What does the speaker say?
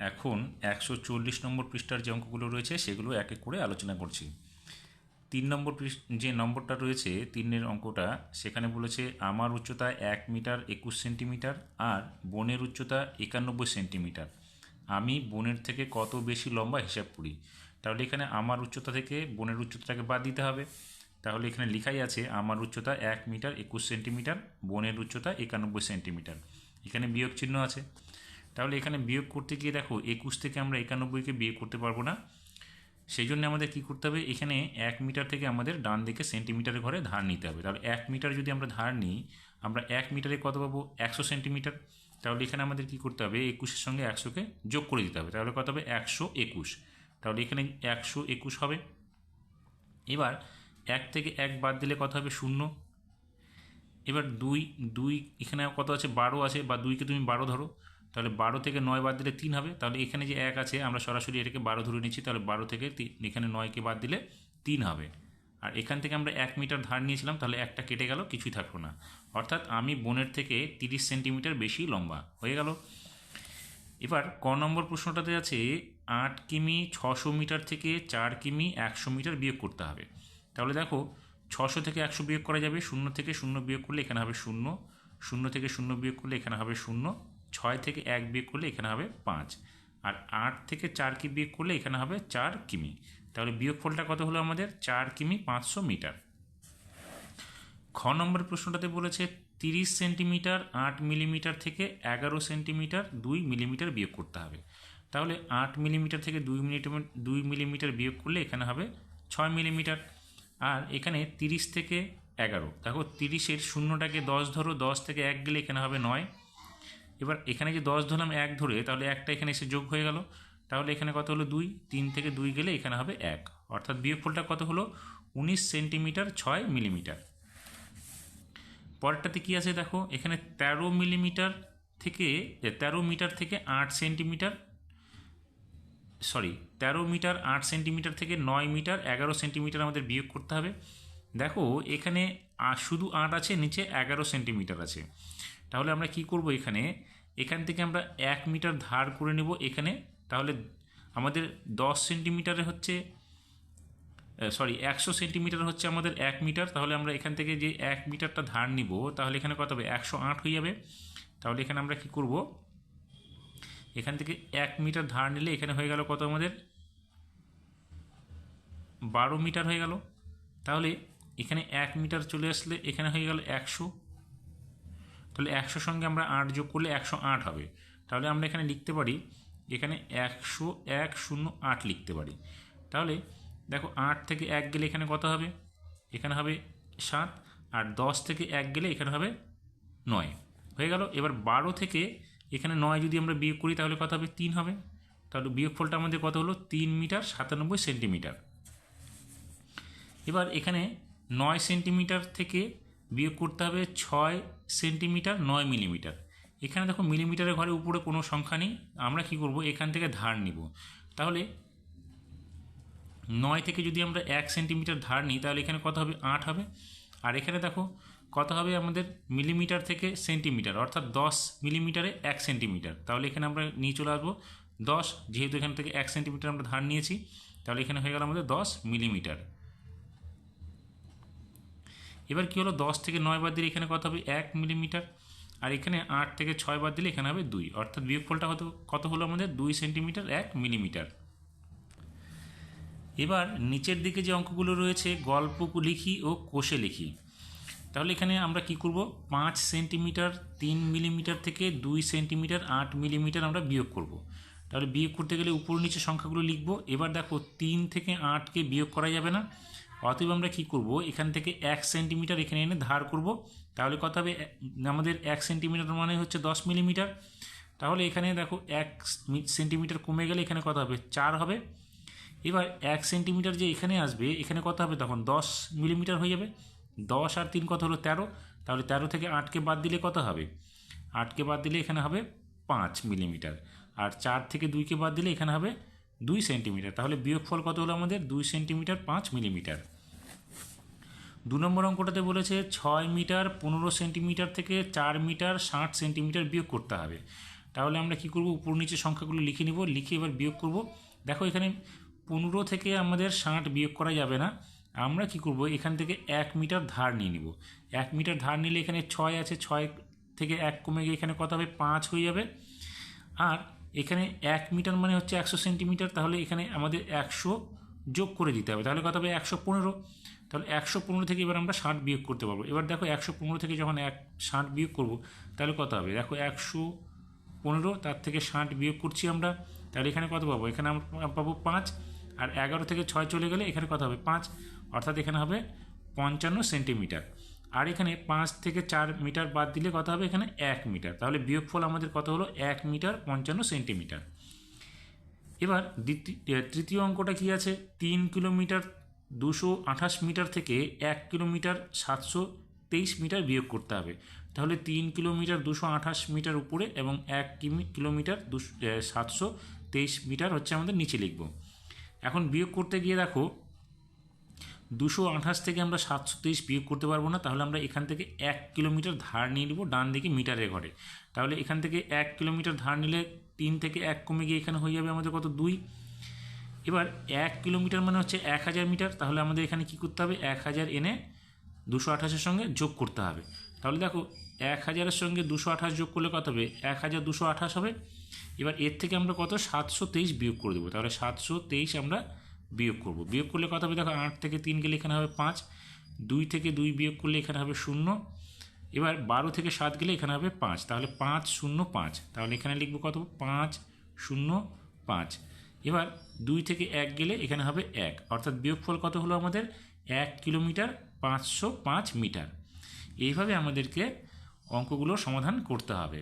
এখন একশো চল্লিশ নম্বর পৃষ্ঠার যে অঙ্কগুলো রয়েছে, সেগুলো এক এক করে আলোচনা করছি। তিন নম্বর যে নম্বরটা রয়েছে, তিনের অঙ্কটা, সেখানে বলেছে, আমার উচ্চতা এক মিটার একুশ সেন্টিমিটার আর বনের উচ্চতা একানব্বই সেন্টিমিটার। আমি বনের থেকে কত বেশি লম্বা হিসাব করি? তাহলে এখানে আমার উচ্চতা থেকে বনের উচ্চতাটাকে বাদ দিতে হবে। তাহলে এখানে লেখাই আছে, আমার উচ্চতা এক মিটার একুশ সেন্টিমিটার, বনের উচ্চতা একানব্বই সেন্টিমিটার। এখানে বিয়োগ চিহ্ন আছে। তাহলে এখানে বিয়োগ করতে গিয়ে দেখো একুশ থেকে আমরা একানব্বইকে বিয়োগ করতে পারব না। সেই জন্য আমাদের কী করতে হবে? এখানে এক মিটার থেকে আমাদের ডান দিকে সেন্টিমিটারের ঘরে ধার নিতে হবে। তাহলে এক মিটার যদি আমরা ধার নিই, আমরা এক মিটারে কত পাবো? একশো সেন্টিমিটার। তাহলে এখানে আমাদের কী করতে হবে? একুশের সঙ্গে একশোকে যোগ করে দিতে হবে। তাহলে কত হবে? একশো একুশ। তাহলে এখানে একশো একুশ হবে। এবার এক থেকে এক বাদ দিলে কত হবে? শূন্য। এবার দুই দুই এখানে কত আছে? বারো আছে। বা দুইকে তুমি বারো ধরো। তাহলে বারো থেকে নয় বাদ দিলে তিন হবে। তাহলে এখানে যে এক আছে, আমরা সরাসরি এটাকে বারো ধরে নিচ্ছি, তাহলে বারো থেকে তি- এখানে নয়কে বাদ দিলে তিন হবে। আর এখান থেকে আমরা এক মিটার ধার নিয়েছিলাম, তাহলে একটা কেটে গেল, কিছুই থাকল না। অর্থাৎ আমি বোনের থেকে তিরিশ সেন্টিমিটার বেশি লম্বা, হয়ে গেল। এবার ক নম্বর প্রশ্নটাতে আছে, আট কিমি ছশো মিটার থেকে চার কিমি একশো মিটার বিয়োগ করতে হবে। তাহলে দেখো, ছশো থেকে একশো বিয়োগ করা যাবে, শূন্য থেকে শূন্য বিয়োগ করলে এখানে হবে শূন্য শূন্য থেকে শূন্য বিয়োগ করলে এখানে হবে শূন্য ছয় থেকে এক বিয়োগ করলে এখানে হবে পাঁচ। আর আট থেকে চার কি বিয়োগ করলে এখানে হবে চার কিমি। তাহলে বিয়োগফলটা কত হলো আমাদের? চার কিমি পাঁচশো মিটার। খ নম্বর প্রশ্নটাতে বলেছে তিরিশ সেন্টিমিটার আট মিলিমিটার থেকে এগারো সেন্টিমিটার দুই মিলিমিটার বিয়োগ করতে হবে। তাহলে আট মিলিমিটার থেকে দুই মিনিট দুই মিলিমিটার বিয়োগ করলে এখানে হবে ছয় মিলিমিটার। আর এখানে তিরিশ থেকে এগারো। দেখো তিরিশের শূন্যটাকে দশ ধরো, দশ থেকে এক গেলে এখানে হবে নয়। এবার এখানে যে দশ ধরলাম এক ধরে, তাহলে একটা এখানে এসে যোগ হয়ে গেল। তাহলে এখানে কত হলো? দুই। তিন থেকে দুই গেলে এখানে হবে এক। অর্থাৎ বিয়োগফলটা কত হলো? উনিশ সেন্টিমিটার ছয় মিলিমিটার। পরেরটাতে কী আছে দেখো? এখানে তেরো মিলিমিটার থেকে তেরো মিটার থেকে আট সেন্টিমিটার, সরি, তেরো মিটার আট সেন্টিমিটার থেকে নয় মিটার, এগারো সেন্টিমিটার আমাদের বিয়োগ করতে হবে। দেখো, এখানে শুধু আট আছে, নিচে এগারো সেন্টিমিটার আছে। তাহলে আমরা কি করব এখানে? এখান থেকে আমরা এক মিটার ধার করে নেব এখানে। তাহলে আমাদের দশ সেন্টিমিটারে হচ্ছে সরি একশো সেন্টিমিটার হচ্ছে আমাদের এক মিটার। তাহলে আমরা এখান থেকে যে এক মিটারটা ধার নিব, তাহলে এখানে কত হবে? একশো আট হয়ে যাবে। তাহলে এখানে আমরা কি করব? এখান থেকে এক মিটার ধার নিলে এখানে হয়ে গেল কত আমাদের? বারো মিটার হয়ে গেল। তাহলে এখানে এক মিটার চলে আসলে এখানে হয়ে গেল একশো। তাহলে একশোর সঙ্গে আমরা আট যোগ করলে একশো আট হবে। তাহলে আমরা এখানে লিখতে পারি, এখানে একশো এক শূন্য আট লিখতে পারি। তাহলে দেখো আট থেকে এক গেলে এখানে কত হবে? এখানে হবে সাত, আর দশ থেকে এক গেলে এখানে হবে নয়। হয়ে গেল? এবার বারো থেকে এখানে নয় যদি আমরা বিয়োগ করি তাহলে কত হবে? তিন হবে। তাহলে বিয়োগফলটা আমাদের কত হলো? তিন মিটার সাতানব্বই সেন্টিমিটার। এবার এখানে নয় সেন্টিমিটার থেকে বিয়োগ করতে হবে ছয় সেন্টিমিটার, নয় মিলিমিটার। এখানে দেখো মিলিমিটারের ঘরে উপরে কোনো সংখ্যা নেই। আমরা কি করব? এখান থেকে ধার নিব। তাহলে নয় থেকে যদি আমরা এক সেন্টিমিটার ধার নিই, তাহলে এখানে কত হবে? আট হবে। আর এখানে দেখো কত হবে আমাদের? মিলিমিটার থেকে সেন্টিমিটার, অর্থাৎ দশ মিলিমিটারে এক সেন্টিমিটার। তাহলে এখানে আমরা নিয়ে চলে আসব দশ। যেহেতু এখান থেকে এক সেন্টিমিটার আমরা ধার নিয়েছি, তাহলে এখানে হয়ে গেল আমাদের দশ মিলিমিটার। এবার কী হলো? দশ থেকে নয় বার দিলে এখানে কত হবে? এক মিলিমিটার। আর এখানে আট থেকে ছয় বার দিলে এখানে হবে দুই। অর্থাৎ বিয়োগফলটা কত কত হলো আমাদের? দুই সেন্টিমিটার, এক মিলিমিটার। এবার নিচের দিকে যে অঙ্কগুলো রয়েছে, গল্প লিখি ও কোষে লিখি। তাহলে এখানে আমরা কি করব? পাঁচ সেন্টিমিটার, তিন মিলিমিটার থেকে দুই সেন্টিমিটার, আট মিলিমিটার আমরা বিয়োগ করব। তাহলে বিয়োগ করতে গেলে উপর নিচে সংখ্যাগুলো লিখব। এবার দেখো, তিন থেকে আটকে বিয়োগ করা যাবে না। অতএব আমরা কি করব? এখান থেকে এক সেন্টিমিটার এখানে এনে ধার করব। তাহলে কত হবে? আমাদের এক সেন্টিমিটার মানে হচ্ছে দশ মিলিমিটার তাহলে এখানে দেখো এক সেন্টিমিটার কমে গেলে এখানে কত হবে? চার হবে। এবার এক সেন্টিমিটার যে এখানে আসবে, এখানে কত হবে? তখন দশ মিলিমিটার হয়ে যাবে। দশ আর তিন কত হলো? তেরো। তাহলে তেরো থেকে আটকে বাদ দিলে কত হবে? আটকে বাদ দিলে এখানে হবে পাঁচ মিলিমিটার আর চার থেকে দুইকে বাদ দিলে এখানে হবে দুই সেন্টিমিটার। তাহলে বিয়োগফল কত হলো আমাদের? দুই সেন্টিমিটার পাঁচ মিলিমিটার। দু নম্বর অঙ্কটাতে বলেছে ছয় মিটার পনেরো সেন্টিমিটার থেকে চার মিটার ষাট সেন্টিমিটার বিয়োগ করতে হবে। তাহলে আমরা কি করব? উপর নিচে সংখ্যাগুলো লিখে নিব, লিখে এবার বিয়োগ করব। দেখো এখানে পনেরো থেকে আমাদের ষাট বিয়োগ করা যাবে না। আমরা কি করব? এখান থেকে এক মিটার ধার নিয়ে নিব। এক মিটার ধার নিলে এখানে ছয় আছে, ছয় থেকে এক কমে গিয়ে এখানে কত হবে? পাঁচ হয়ে যাবে। আর এখানে এক মিটার মানে হচ্ছে একশো সেন্টিমিটার, তাহলে এখানে আমাদের একশো যোগ করে দিতে হবে। তাহলে কত হবে? একশো পনেরো। তাহলে একশো পনেরো থেকে এবার আমরা ষাট বিয়োগ করতে পারব। এবার দেখো একশো পনেরো থেকে যখন এক ষাট বিয়োগ করব, তাহলে কত হবে? দেখো একশো পনেরো, তার থেকে ষাট বিয়োগ করছি আমরা, তাহলে এখানে কত পাবো? এখানে আমরা পাবো পাঁচ, আর এগারো থেকে ছয় চলে গেলে এখানে কত হবে? পাঁচ, অর্থাৎ এখানে হবে পঞ্চান্ন সেন্টিমিটার। আর এখানে পাঁচ থেকে চার মিটার বাদ দিলে কত হবে? এখানে এক মিটার। তাহলে বিয়োগফল আমাদের কত হলো? এক মিটার পঞ্চান্ন সেন্টিমিটার। এবার তৃতীয় অঙ্কটা কি আছে? তিন কিলোমিটার দুশো আঠাশ মিটার থেকে এক কিলোমিটার সাতশো তেইশ মিটার বিয়োগ করতে হবে। তাহলে তিন কিলোমিটার দুশো আঠাশ মিটার উপরে এবং এক কিমি, কিলোমিটার দুশো সাতশো তেইশ মিটার হচ্ছে আমাদের নিচে লিখব। এখন বিয়োগ করতে গিয়ে দেখো দুশো আঠাশ থেকে আমরা সাতশো তেইশ বিয়োগ করতে পারব না, তাহলে আমরা এখান থেকে এক কিলোমিটার ধার নিয়ে নেব ডান দিকে মিটারে ঘরে। তাহলে এখান থেকে এক কিলোমিটার ধার নিলে তিন থেকে এক কমে গিয়ে এখানে হয়ে যাবে আমাদের কত? দুই। এবার এক কিলোমিটার মানে হচ্ছে এক হাজার মিটার, তাহলে আমাদের এখানে কী করতে হবে? এক হাজার এনে দুশো আঠাশের সঙ্গে যোগ করতে হবে। তাহলে দেখো, এক হাজারের সঙ্গে দুশো আঠাশ যোগ করলে কত হবে? এক হাজার দুশো আঠাশ হবে। এবার এর থেকে আমরা কত? সাতশো তেইশ বিয়োগ করে দেবো। তাহলে সাতশো তেইশ আমরা বিয়োগ করব। বিয়োগ করলে কত হবে? দেখো, আট থেকে তিন গেলে এখানে হবে পাঁচ, দুই থেকে দুই বিয়োগ করলে এখানে হবে শূন্য, এবার বারো থেকে সাত গেলে এখানে হবে পাঁচ, তাহলে পাঁচ শূন্য পাঁচ, তাহলে এখানে লিখব কত? পাঁচ শূন্য পাঁচ, এবার দুই থেকে এক গেলে এখানে হবে এক, অর্থাৎ বিয়োগফল কত হলো আমাদের? এক কিলোমিটার পাঁচশো পাঁচ মিটার, এইভাবে আমাদেরকে অঙ্কগুলো সমাধান করতে হবে।